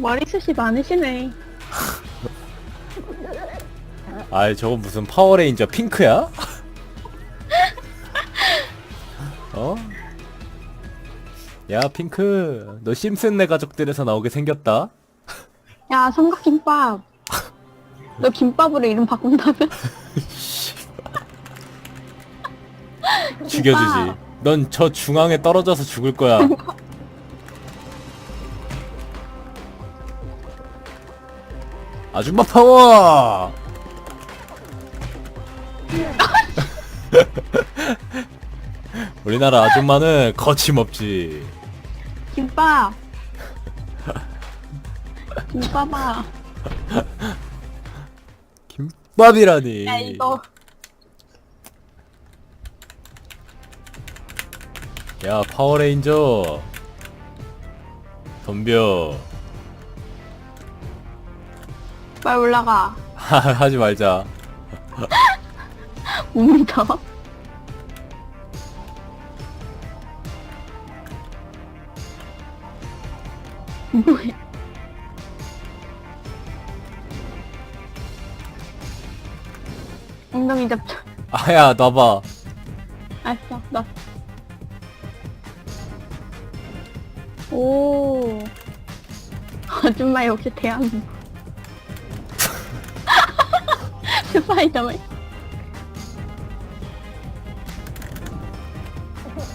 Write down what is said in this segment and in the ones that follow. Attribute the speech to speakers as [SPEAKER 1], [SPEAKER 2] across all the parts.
[SPEAKER 1] 머리숱이 많으시네.
[SPEAKER 2] 아이 저거 무슨 파워레인저 핑크야? 어? 야 핑크 너 심슨네 가족들에서 나오게 생겼다
[SPEAKER 1] 야, 삼각김밥. 너 김밥으로 이름 바꾼다면?
[SPEAKER 2] 죽여주지 넌 저 중앙에 떨어져서 죽을 거야 아줌마 파워 우리나라 아줌마는 거침없지
[SPEAKER 1] 김밥. 김밥아.
[SPEAKER 2] 김밥이라니
[SPEAKER 1] 야, 이거.
[SPEAKER 2] 야 파워레인저 덤벼
[SPEAKER 1] 빨리 올라가.
[SPEAKER 2] 하지 말자
[SPEAKER 1] 못 믿어. 뭐해? 엉덩이 잡자.
[SPEAKER 2] 아야 놔봐
[SPEAKER 1] 알았어, 나. 오. 아줌마 역시 대한민국. 스파이더맨.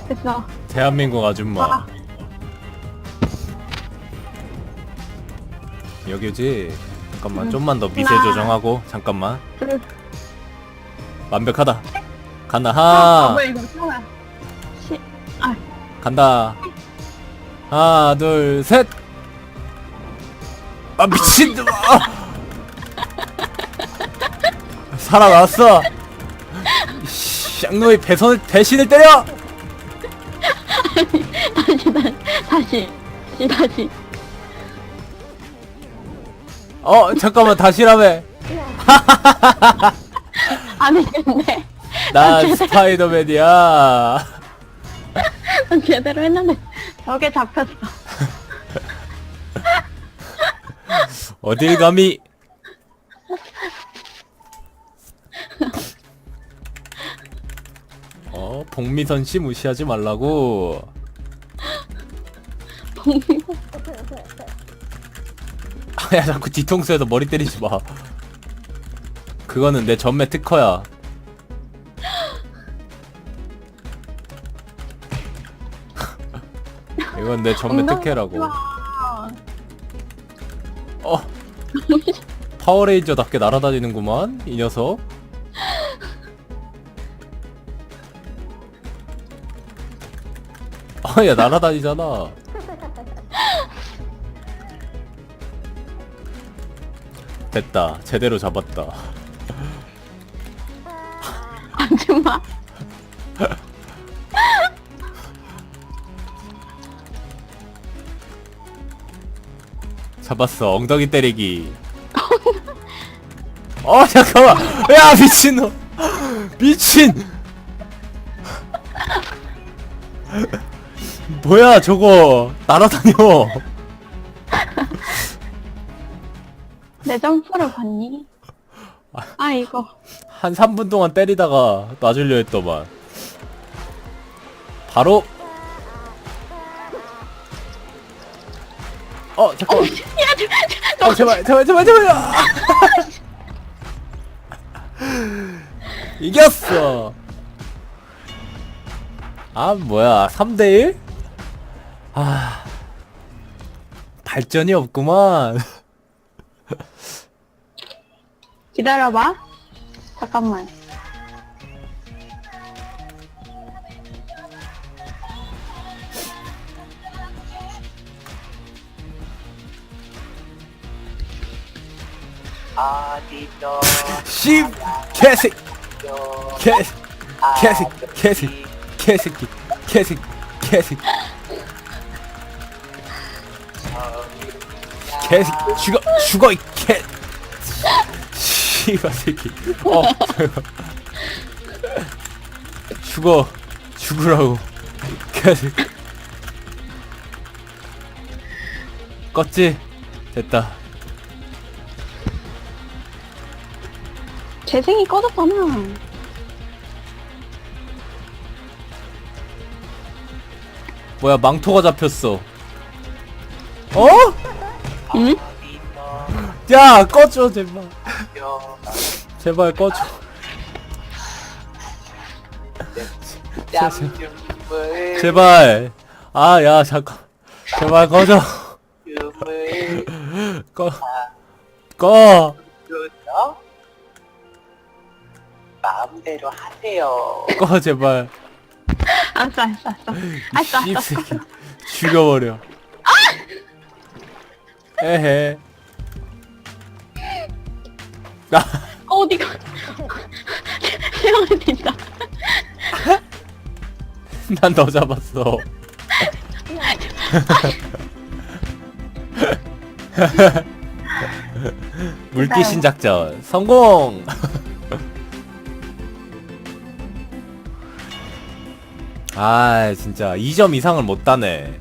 [SPEAKER 1] 됐어.
[SPEAKER 2] 대한민국 아줌마
[SPEAKER 1] 아.
[SPEAKER 2] 여기지 잠깐만
[SPEAKER 1] 응.
[SPEAKER 2] 좀만 더 미세
[SPEAKER 1] 하나.
[SPEAKER 2] 조정하고 잠깐만
[SPEAKER 1] 둘.
[SPEAKER 2] 완벽하다 간다
[SPEAKER 1] 아,
[SPEAKER 2] 하
[SPEAKER 1] 뭐야 이거 잠깐만. 시. 아,
[SPEAKER 2] 간다 하나 둘셋아 미친 아! 살아났어 쌍놈이 배선을 대신을 때려
[SPEAKER 1] 다시 다시 다시 다시 다시.
[SPEAKER 2] 어 잠깐만 다시라며
[SPEAKER 1] 아니 근데
[SPEAKER 2] 난 스파이더맨이야
[SPEAKER 1] 난 제대로 했는데 저게 잡혔어.
[SPEAKER 2] 어딜 감히 어 복미선 씨 무시하지 말라고. 아, 야 자꾸 뒤통수에서 머리 때리지 마. 그거는 내 전매 특허야. 이건 내 전매
[SPEAKER 1] 엉덩이
[SPEAKER 2] 특혜라고.
[SPEAKER 1] 와.
[SPEAKER 2] 어? 파워레인저답게 날아다니는구만 이 녀석 아야 날아다니잖아. 됐다. 제대로 잡았다.
[SPEAKER 1] 아줌마.
[SPEAKER 2] 잡았어. 엉덩이 때리기. 어 잠깐만. 야 미친놈. 미친 뭐야 저거? 날아다녀.
[SPEAKER 1] 내 점프를 봤니? 아 이거.
[SPEAKER 2] 한 3분 동안 때리다가 놔주려 했더만. 바로. 어 잠깐 만. 어 제발 제발 제발 제발. 아! 이겼어. 아 뭐야 3대1? 아 발전이 없구만
[SPEAKER 1] 기다려봐. 잠깐만.
[SPEAKER 3] 어디도
[SPEAKER 2] 씨 개새끼 개 개새끼 개새끼 개새끼 개새끼 개새끼 개새끼 죽어 죽어 이개 씨발 새끼 어 죽어 죽으라고 개새끼 껐지 됐다.
[SPEAKER 1] 재생이 꺼졌잖아.
[SPEAKER 2] 뭐야 망토가 잡혔어. 어?
[SPEAKER 1] 응?
[SPEAKER 2] 야 꺼줘 제발. 제발 꺼줘. 제발. 아 야 잠깐. 제발 꺼져.
[SPEAKER 3] 을
[SPEAKER 2] 꺼. 꺼.
[SPEAKER 3] 줘 마음대로 하세요.
[SPEAKER 2] 꺼 제발.
[SPEAKER 1] 알았어, 알았어, 알았어. 알았어,
[SPEAKER 2] 이
[SPEAKER 1] 알았어.
[SPEAKER 2] 씹새끼. 죽여버려. 에헤. 아,
[SPEAKER 1] 어디가? 세영을 뛴다.
[SPEAKER 2] 난 너 잡았어. 물귀신 작전 성공. 아 진짜 2점 이상을 못 따네.